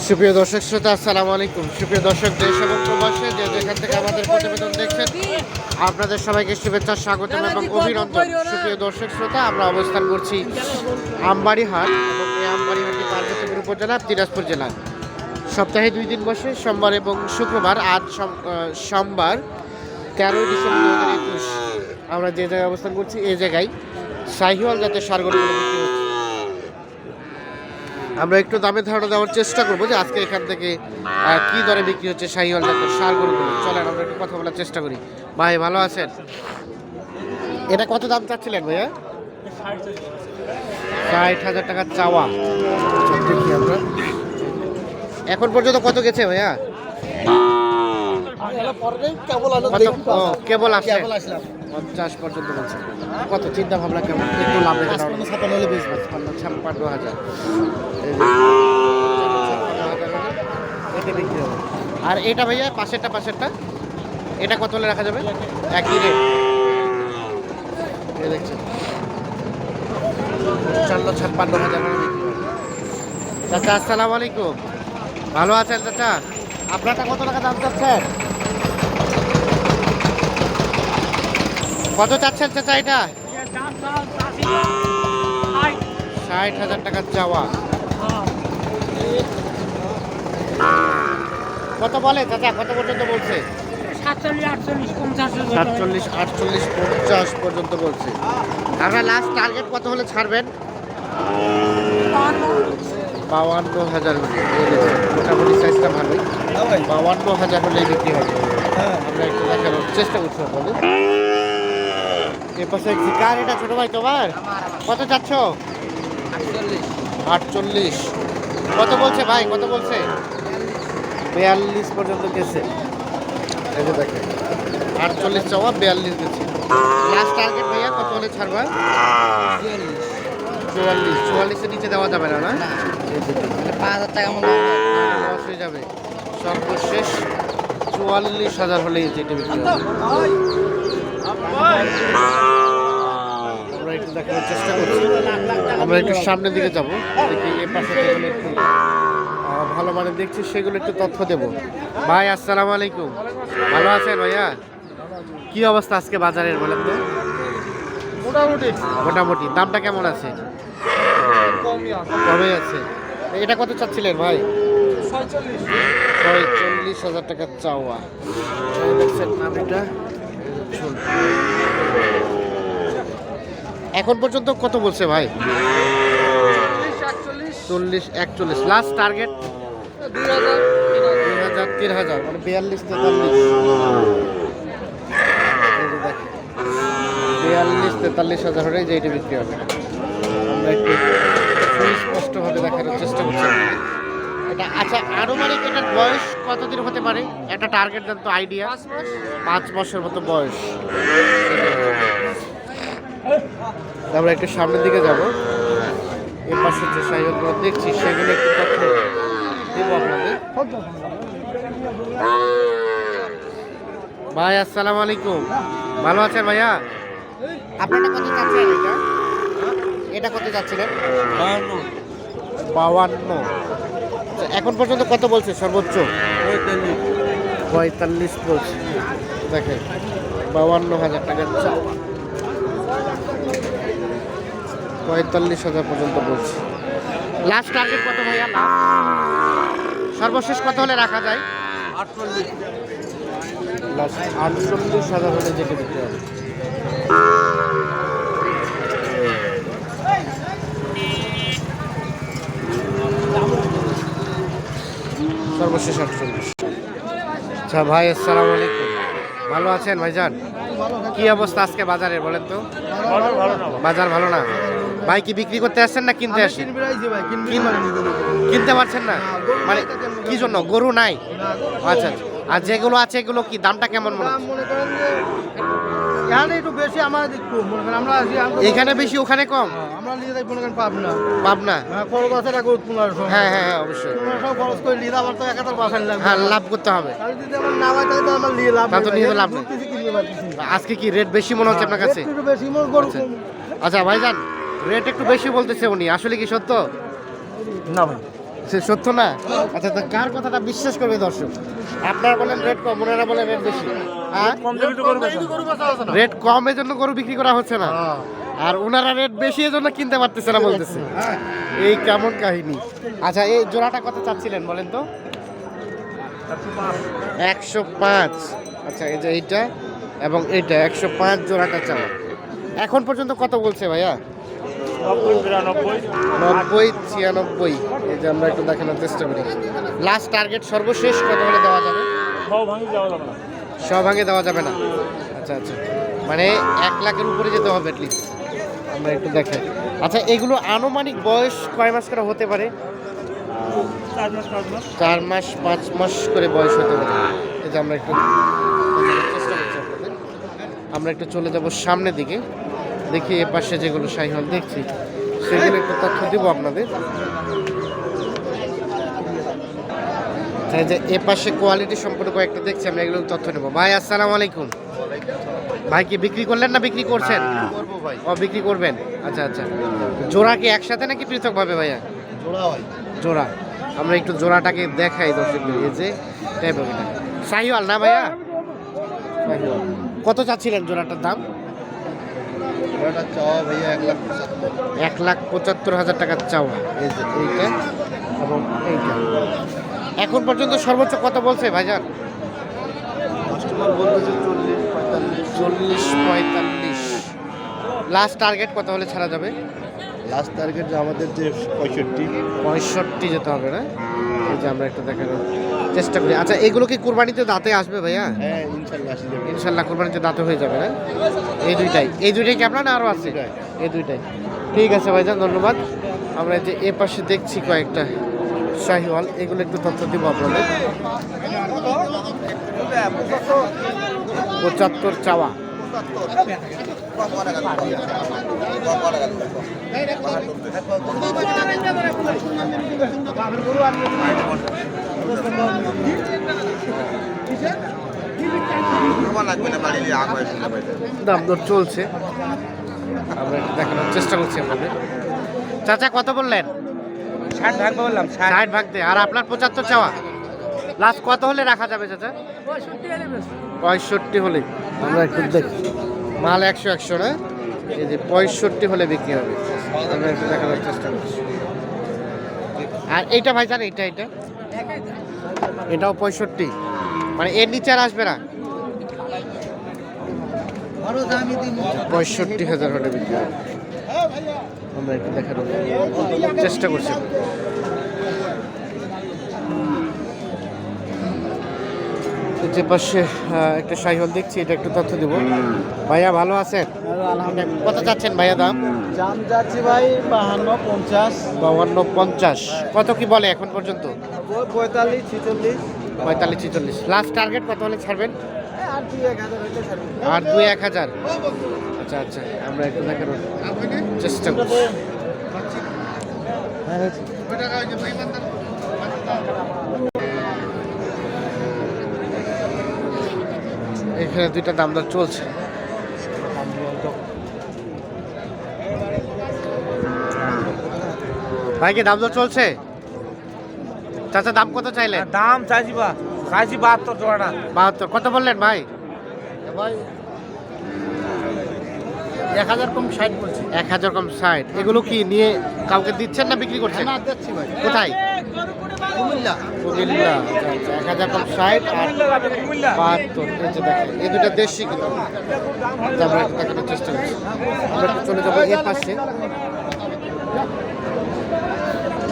সুপ্রিয় দর্শক শ্রোতা আসসালামু আলাইকুম। সুপ্রিয় দর্শক দেশ এবং প্রবাসে যে যেখান থেকে আমাদের প্রতিবেদন দেখছেন আপনাদের সবাইকে শুভেচ্ছা স্বাগতম এবং অভিনন্দন। সুপ্রিয় দর্শক শ্রোতা আমরা অবস্থান করছি আমবাড়ি হাট এবং এই আমবাড়ি হাটটি পার্বতীপুর উপজেলা দিনাজপুর জেলা সপ্তাহে দুই দিন বসে সোমবার এবং শুক্রবার আজ সোম- আহ, সোমবার তেরোই ডিসেম্বর দু হাজার একুশ। আমরা যে জায়গায় অবস্থান করছি এই জায়গায় শাহিওয়াল জাতের সারগরুগুলো আমরা একটু দামে ধারণা দেওয়ার চেষ্টা করব যে আজকে এখান থেকে কি দরে বিক্রি হচ্ছে শাহিওয়াল জাতের সার গরুগুলো। চলেন আমরা একটু কথা বলার চেষ্টা করি। ভাই ভালো আছেন? এটা কত দাম চাচ্ছিলেন ভাইয়া? ষাট হাজার টাকা চাওয়া। দেখি আমরা। এখন পর্যন্ত কত গেছে ভাইয়া? ও, কেবল আসছে পঞ্চাশ পর্যন্ত বলছে। কত? চিন্তা ভাবনা কেমন? একটু লাভ রেখে হলে বেশ ছাপ্পান্ন ছাপ্পান্ন হাজার। এটা বিক্রি হবে। আর এটা ভাইয়া পাশেরটা পাশেরটা? এটা কত হলে রাখা যাবে? একই রেট এই দেখছেন পঞ্চান্ন ছাপ্পান্ন হাজার। চাচা আসসালামু আলাইকুম। ভালো আছেন চাচা? আপনারটা কত টাকা দাম চাচ্ছেন? কত চাচ্ছেন চাচা এটা? ষাট হাজার টাকা চাওয়া। কত বলে চাচা? কত পর্যন্ত বলছে? সাতচল্লিশ, আটচল্লিশ, পঞ্চাশ পর্যন্ত আমরা লাস্ট টার্গেট কত হলে ছাড়বেন? হাজার হাজার বিক্রি আমরা একটু চেষ্টা করছি এ পাশে কার এটা ছোট ভাই তোমার? কত চাচ্ছ আটচল্লিশ। কত বলছে ভাই? কত বলছে? বিয়াল্লিশ পর্যন্ত গেছে। এই যে দেখেন আটচল্লিশ চাওয়া বিয়াল্লিশ গেছে। লাস্ট টার্গেট ভাইয়া কত হলে ছাড়বা? চুয়াল্লিশ। চুয়াল্লিশের নিচে দেওয়া যাবে না না। পাঁচ হাজার টাকা মতো লস হয়ে যাবে। সর্বশেষ চুয়াল্লিশ হাজার হলেই যেটা বিক্রি হবে দেখানোর চেষ্টা করছি। আমরা একটু সামনের দিকে যাব। দেখি এ পাশে যেগুলো একটু ভালো মানে দেখছি সেগুলো একটু তথ্য দেব। ভাই আসসালামু আলাইকুম। ভালো আছেন ভাইয়া? কি অবস্থা আজকে বাজারের বলেন তো? মোটামুটি। মোটামুটি। দামটা কেমন আছে? কমে আছে। এটা কত চাচ্ছিলেন ভাই? ছয়চল্লিশ। হাজার টাকা চাওয়া। দেখছেন নাম এটা। এখন পর্যন্ত কত বলছে ভাই? চল্লিশ একচল্লিশ। লাস্ট টার্গেট দুই হাজার তিন হাজার। মানে বিয়াল্লিশ তেতাল্লিশ। বিয়াল্লিশ তেতাল্লিশ হাজার হলে যে এটা বিক্রি হবে। আমরা একটু সুস্পষ্টভাবে দেখানোর চেষ্টা করছি। এটা আচ্ছা আনুমানিক এটার বয়স কতদিন হতে পারে? একটা টার্গেট দেন তো আইডিয়া পাঁচ বছর মতো বয়স। আমরা একটু সামনের দিকে যাব। এর পাশে যে সাইকেলগুলো দেখছি সেগুলো একটু তথ্য দেবো আপনাদের। ভাই আসসালামু আলাইকুম। ভালো আছেন ভাইয়া? আপনারটা কত চাচ্ছেন এটা? এটা কত যাচ্ছিলেন বাউান্ন আচ্ছা, এখন পর্যন্ত কত বলছে সর্বোচ্চ? পঁয়তাল্লিশ। বলছে। দেখেন বাউান্ন হাজার টাকা চাল পঁয়তাল্লিশ হাজার পর্যন্ত বলছে। লাস্ট টার্গেট কত ভাইয়া? সর্বশেষ কত হলে রাখা যায়? লাস্ট আটচল্লিশ হাজার হলে যেটা বিক্রি হবে। সর্বশেষ আটচল্লিশ। আচ্ছা ভাই আসসালামু আলাইকুম। ভালো আছেন ভাইজান? কি অবস্থা আজকে বাজারে বলেন তো? বাজার ভালো না? ভাই কি বিক্রি করতে আসছেন না কিনতে আসছেন? কিনতে পারছেন না? মানে কি জন্য? গরু নাই? আচ্ছা আচ্ছা। আর যেগুলো আছে এগুলো কি দামটা কেমন মনে এখানে একটু বেশি আমার একটু মনে করেন আমরা এখানে বেশি ওখানে কম? আমরা নিয়ে যাই মনে করেন পাবনা। পাবনা? হ্যাঁ, খরচ আছে টাকা পনেরোশো হ্যাঁ হ্যাঁ হ্যাঁ অবশ্যই। পনেরোশো খরচ করে নিয়ে আমার তো এক হাজার বাসায় লাগবে। হ্যাঁ লাভ করতে হবে। যদি আমার না হয় তাহলে তো আমার নিয়ে লাভ তা নিয়ে। আজকে কি রেট বেশি মনে হচ্ছে আপনার কাছে? বেশি মনে গরু আচ্ছা। আচ্ছা ভাইজান রেট একটু বেশি বলতেছে উনি। আসলে কি সত্য? না ভাই। সে সত্য না? আচ্ছা তা কার কথাটা বিশ্বাস করবে দর্শক? আপনারা বলেন রেট কম ওনারা বলেন রেট বেশি। হ্যাঁ রেট কম এর জন্য গরু বিক্রি করা হচ্ছে না। আর ওনারা রেট বেশি এর জন্য কিনতে পারতেছে না বলতেছে। এই কেমন কাহিনী? আচ্ছা এই জোড়াটা কত চাচ্ছিলেন বলেন তো? একশো পাঁচ। আচ্ছা এই যে এইটা এবং এইটা একশো পাঁচ জোড়াটা চাওয়া। এখন পর্যন্ত কত বলছে ভাইয়া? নব্বই, ছিয়ানব্বই। এই যে আমরা একটু দেখানোর চেষ্টা করি। লাস্ট টার্গেট সর্বশেষ কত হলে দেওয়া যাবে? সভাঙে দেওয়া যাবে না। আচ্ছা আচ্ছা। মানে এক লাখের উপরে যেতে হবে অ্যাটলিস্ট আমরা একটু দেখাই আচ্ছা এগুলো আনুমানিক বয়স কয় মাস করে হতে পারে? চার মাস, পাঁচ মাস করে বয়স হতে পারে। এই যে আমরা একটু। আমরা একটু চলে যাব সামনের দিকে। দেখি এ পাশে যেগুলো সাইহল দেখছি সেগুলো একটু তথ্য দিব আপনাদের। যে এ পাশে কোয়ালিটি সম্পর্কে কয়েকটা দেখছি আমরা এগুলো তথ্য নেব। ভাই আসসালামু আলাইকুম। ভাই কি বিক্রি করলেন না বিক্রি করছেন? ও বিক্রি করবেন। আচ্ছা আচ্ছা। জোড়া কি একসাথে নাকি পৃথক পৃথকভাবে ভাইয়া? জোড়া আমরা একটু জোড়াটাকে দেখাই দর্শক এই যে সাহিওয়াল না ভাইয়া? শাহিওয়াল। কত চাচ্ছিলেন জোড়াটার দাম? এক লাখ পঁচাত্তর। হাজার টাকার চাওয়া। এই যে এইটা এবং এইটা। এখন পর্যন্ত সর্বোচ্চ কত বলছে ভাইজান? চল্লিশ পঁয়তাল্লিশ। লাস্ট টার্গেট কত হলে ছাড়া যাবে? লাস্ট টার্গেট আমাদের যে পঁয়ষট্টি। পঁয়ষট্টি যেতে হবে না? এই যে আমরা একটু দেখানোর চেষ্টা করি। আচ্ছা এগুলো কি কুরবানিতে দাঁতে আসবে ভাইয়া? হ্যাঁ ইনশাল্লাহ আসি যাবে। ইনশাল্লাহ কুরবানিতে দাঁতে হয়ে যাবে না? এই দুইটাই। এই দুইটাই কি আপনার না আরও আছে? এই দুইটাই। ঠিক আছে ভাইজান ধন্যবাদ। আমরা যে এ পাশে দেখছি কয়েকটা শাহিওয়াল এগুলো একটু তথ্য দিব আপনাদের। পঁচাত্তর চাওয়া। দাম দর চলছে। আমরা দেখানোর চেষ্টা করছি আপনাদের। চাচা কত বললেন? ষাট ভাগ বললাম ষাট। ভাগ দে আর আপনার পঁচাত্তর চাওয়া? লাস্ট কত হলে রাখা যাবে চাচা? পঁয়ষট্টি হলে আমরা একটু দেখি মাল একশো একশো না? এই যে পঁয়ষট্টি হলে বিক্রি হবে। আমরা একটু দেখানোর চেষ্টা করছি। আর এইটা ভাই জান এইটা এটা এটাও পঁয়ষট্টি। মানে এর নিচে আর আসবে না? পঁয়ষট্টি হাজার হলে বিক্রি আমরা একটু দেখার চেষ্টা করছি। যে পাশে একটা সাইহল দেখছি এটা একটু তথ্য দেবো। ভাইয়া ভালো আছেন? কত চাচ্ছেন ভাইয়া দাম? দাম যাচ্ছি ভাই বাহান্ন পঞ্চাশ। বাউান্ন পঞ্চাশ। কত কি বলে এখন পর্যন্ত? পঁয়তাল্লিশ ছিচল্লিশ। পঁয়তাল্লিশ ছিচল্লিশ। লাস্ট টার্গেট কত হলে ছাড়বেন? আর দুই এক হাজার আচ্ছা আচ্ছা আমরা একটু দেখানোর চেষ্টা করছি। এখানে দুইটা দাম দর চলছে। ভাই কি দাম দর চলছে? চাচা দাম কত চাইলেন? দাম চাইছি বা চাইছি বাহাত্তর জোড়াটা। বাহাত্তর কত বললেন ভাই? ভাই এক হাজার কম ষাট বলছি। এক হাজার কম ষাট। এগুলো কি নিয়ে কাউকে দিচ্ছেন না বিক্রি করছেন? না দিচ্ছি ভাই। কোথায়? কুমিল্লা। কুমিল্লা। এক হাজার কম ষাট আর বাহাত্তর। এই যে দেখেন এই দুটা দেশি কিন্তু। যা আমরা দেখানোর চেষ্টা করছি। আমরা একটু চলে যাব এর পাশে।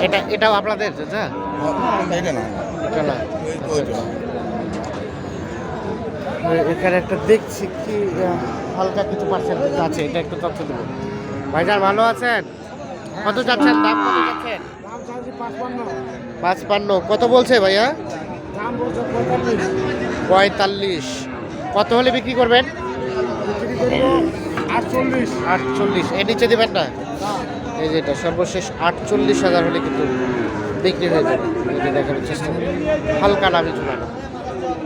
এটা এটাও আপনাদের চাচা? এটা না। এটা না এখানে একটা দেখছি কি হালকা কিছু পার্সেন্ট আছে, এটা একটু তথ্য দেবো। ভাইজান, ভালো আছেন? কত যাচ্ছেন? দাম কত যাচ্ছেন? পাঁচপান্ন। কত বলছে ভাইয়া? পঁয়তাল্লিশ। কত হলে বিক্রি করবেন? আটচল্লিশ। আটচল্লিশ এর নিচে দেবেন না? এই যে এটা সর্বশেষ আটচল্লিশ হাজার হলে কিন্তু বিক্রি হয়ে যাবে। যে চেষ্টা হালকা নামে ঝুলানো